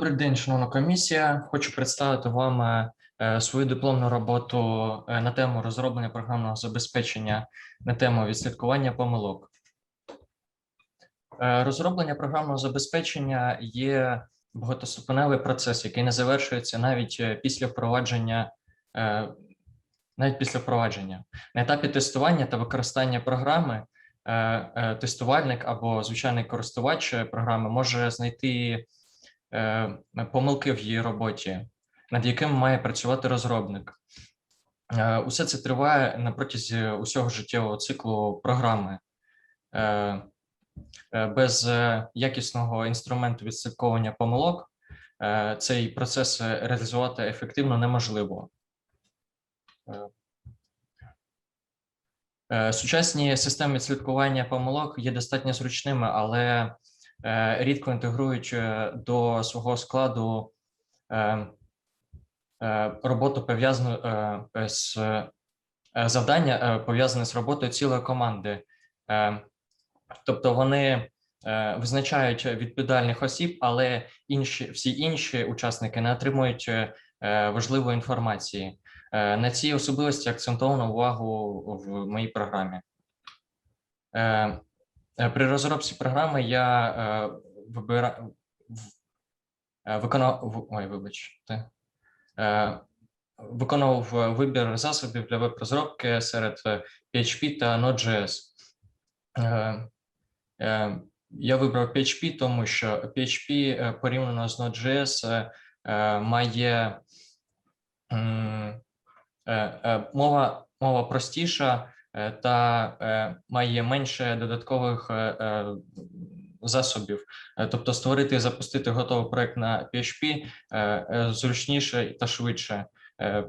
Добрий день, шановна комісія. Хочу представити вам е, е, свою дипломну роботу е, на тему розроблення програмного забезпечення на тему відслідкування помилок. Розроблення програмного забезпечення є багатоступеневий процес, який не завершується навіть після впровадження. Навіть після впровадження на етапі тестування та використання програми тестувальник або звичайний користувач програми може знайти помилки в її роботі, над якими має працювати розробник. Е, Усе це триває на протязі усього життєвого циклу програми. Е, е, Без е, якісного інструменту відслідковування помилок е, цей процес е, реалізувати ефективно неможливо. Е, е, Сучасні системи відслідкування помилок є достатньо зручними, але е, рідко інтегрують е, до свого складу е, е, роботу пов'язану е, з е, завдання, е, пов'язане з роботою цілої команди. Е, Тобто вони е, визначають відповідальних осіб, але інші всі інші учасники не отримують е, важливої інформації. Е, На цій особливості акцентовано увагу в моїй програмі. Е, При розробці програми я е, вибира... е, виконав ой, вибачте. Виконував вибір засобів для веб-розробки серед PHP та Node.js. Я вибрав PHP, тому що PHP порівняно з Node.js має мова, мова простіша та е, має менше додаткових е, е, засобів. Е, Тобто створити і запустити готовий проект на PHP е, е, зручніше та швидше. Е,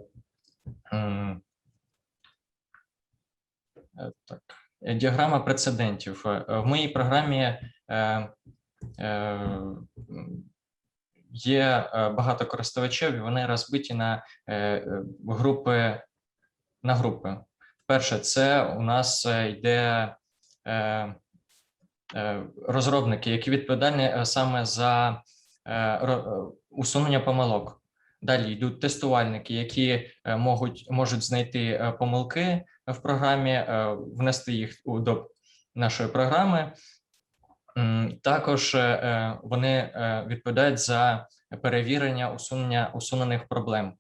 е, Так. Е, Діаграма прецедентів. Е, В моїй програмі е, е, є е, багато користувачів, і вони розбиті на е, е, групи на групи. Перше, це у нас е, йде е, е, розробники, які відповідальні саме за усунення помилок. Далі йдуть тестувальники, які можуть, можуть знайти помилки в програмі, внести їх до нашої програми. Також вони відповідають за перевірення усунення усунених проблем.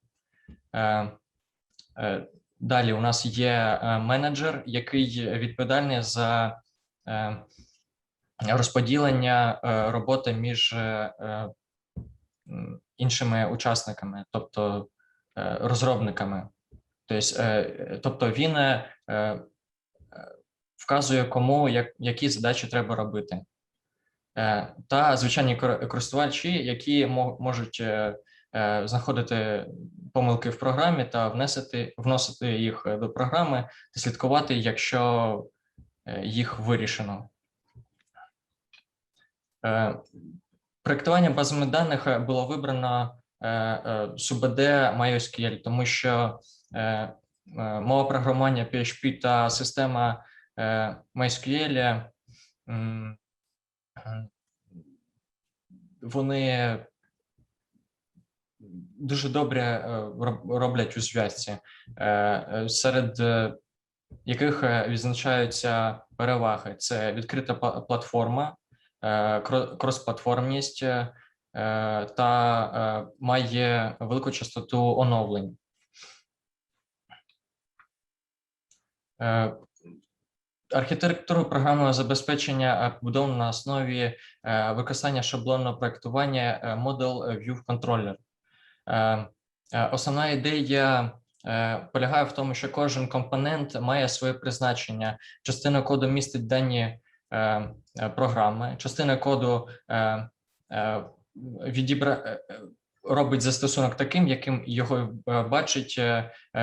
Далі у нас є е, менеджер, який відповідальний за е, розподілення е, роботи між іншими учасниками, тобто розробниками. Тобто, тобто він вказує, кому як, які задачі треба робити. Та звичайні кор- користувачі, які мо- можуть знаходити помилки в програмі та внесити, вносити їх е, до програми та слідкувати, якщо е, їх вирішено. Е, Проектування базами даних е, було вибрано е, е, СУБД MySQL, тому що е, е, мова програмування PHP та система е, MySQL вони дуже добре е, роблять у зв'язці, е, е, серед яких відзначаються переваги: це відкрита платформа, кро- крос-платформність та має велику частоту оновлень. Архітектуру програмного забезпечення побудовано на основі використання шаблонного проектування Model View Controller. Е, е, Основна ідея е, полягає в тому, що кожен компонент має своє призначення. Частина коду містить дані програми, частина коду відібра... робить застосунок таким, яким його бачить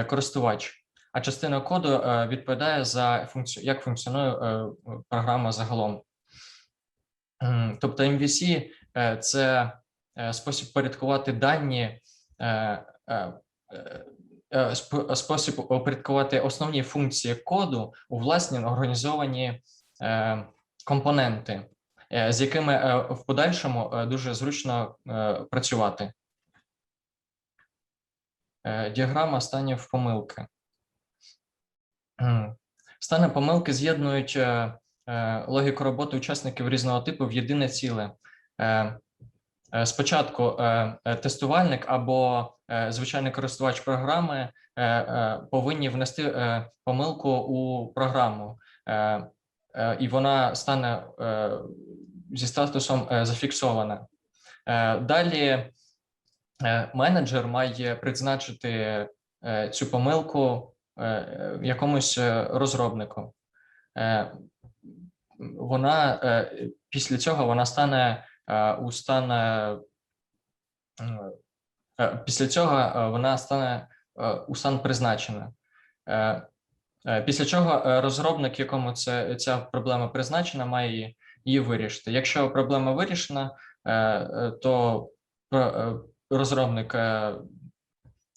користувач. А частина коду відповідає за функцію, як функціонує програма загалом. Тобто MVC це спосіб порядкувати дані, е, е, е, е, сп- спосіб опорядкувати основні функції коду у власні організовані е, компоненти. е, з якими е, в подальшому е, дуже зручно е, працювати. Е, Діаграма станів помилки. Стани помилки з'єднують е, е, логіку роботи учасників різного типу в єдине ціле. Е, Спочатку е, е, тестувальник або звичайний користувач програми повинні внести помилку у програму, і вона стане зі статусом зафіксована. Далі менеджер має призначити цю помилку якомусь розробнику. Вона після цього вона стане у стан е, е, після цього е, вона стане е, у стан призначена. Е, е, Після чого е, розробник, якому це ця проблема призначена, має її, її вирішити. Якщо проблема вирішена, е, е, то е, розробник е,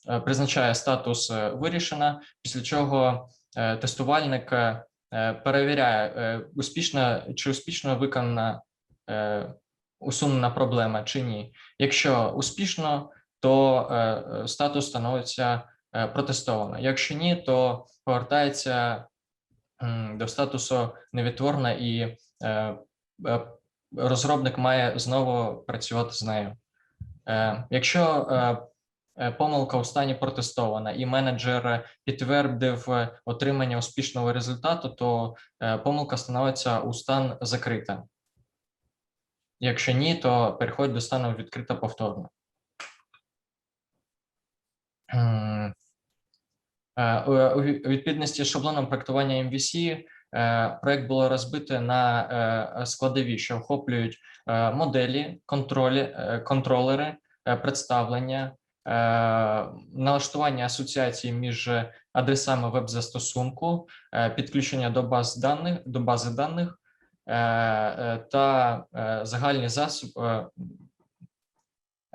е, призначає статус е, вирішена, після чого е, тестувальник е, е, перевіряє, е, успішно чи успішно виконана е, усунена проблема чи ні. Якщо успішно, то е, е, статус становиться е, протестовано. Якщо ні, то повертається до статусу невідтворна і розробник має знову працювати з нею. Якщо помилка у стані протестована і менеджер підтвердив отримання успішного результату, то помилка становиться у стан закрита. Якщо ні, то переходить до стану відкрита повторно. Е, У у ві- у відповідності з шаблоном проектування MVC е, проект було розбите на е, складові, що охоплюють моделі, контролі, контролери, представлення, налаштування асоціації між адресами веб-застосунку, підключення до баз даних до бази даних та е, загальні засоби, е,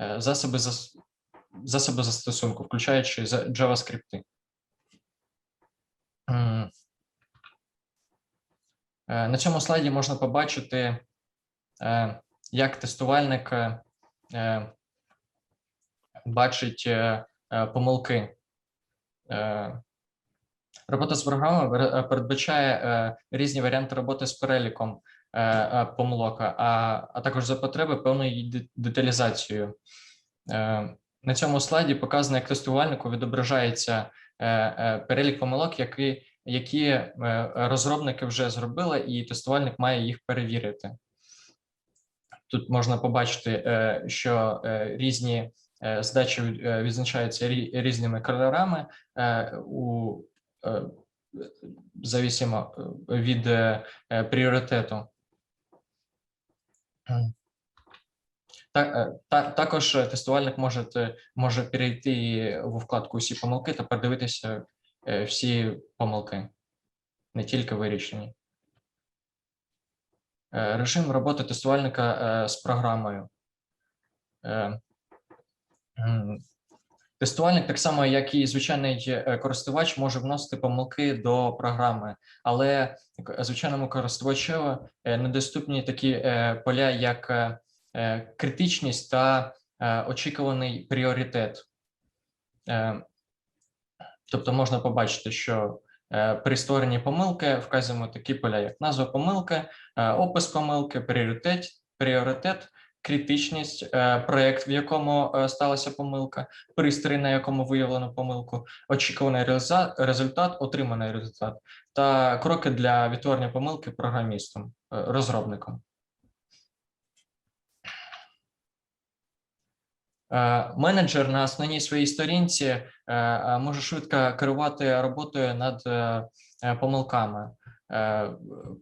е, засоби засоби застосунку, включаючи JavaScript. Е, На цьому слайді можна побачити, е, як тестувальник е, е, бачить е, е, помилки. Робота з програмою пере- е, передбачає е, різні варіанти роботи з переліком е, помилок, а, а також за потреби певною її деталізацією. На цьому слайді показано, як тестувальнику відображається перелік помилок, які, які розробники вже зробили, і тестувальник має їх перевірити. Тут можна побачити, що різні задачі е, відзначаються різними кольорами у зависимо е, від е, е, пріоритету. Та, е, також е, тестувальник може, може перейти у вкладку усі помилки та подивитися е, всі помилки, не тільки вирішені. Е, Режим роботи тестувальника е, з програмою. Тестувальник, так само, як і звичайний е, користувач, може вносити помилки до програми, але звичайному користувачу е, недоступні такі е, поля, як критичність та очікуваний пріоритет. Тобто можна побачити, що при створенні помилки вказуємо такі поля, як назва помилки, опис помилки, пріоритет, пріоритет, критичність, е, проект, в якому е, сталася помилка, пристрій, на якому виявлено помилку, очікуваний результат, отриманий результат, та кроки для відтворення помилки програмістом, е, розробником. Менеджер на основній своїй сторінці може швидко керувати роботою над помилками,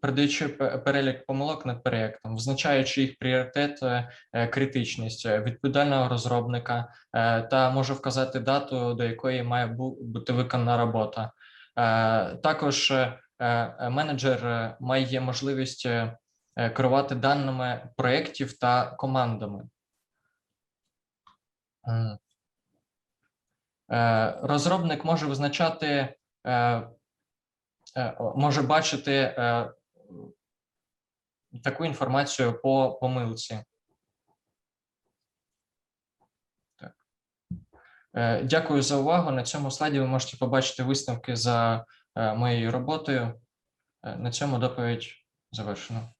передаючи перелік помилок над проєктом, визначаючи їх пріоритет, е, е, критичність е, відповідального розробника е, та може вказати дату, до якої має бути виконана робота. Е, Також е, е, менеджер е, має можливість е, е, керувати даними проєктів та командами. Е, Розробник може визначати, е, е, може бачити е, таку інформацію по помилці. Так. Е, Дякую за увагу. На цьому слайді ви можете побачити висновки за е, моєю роботою. Е, На цьому доповідь завершено.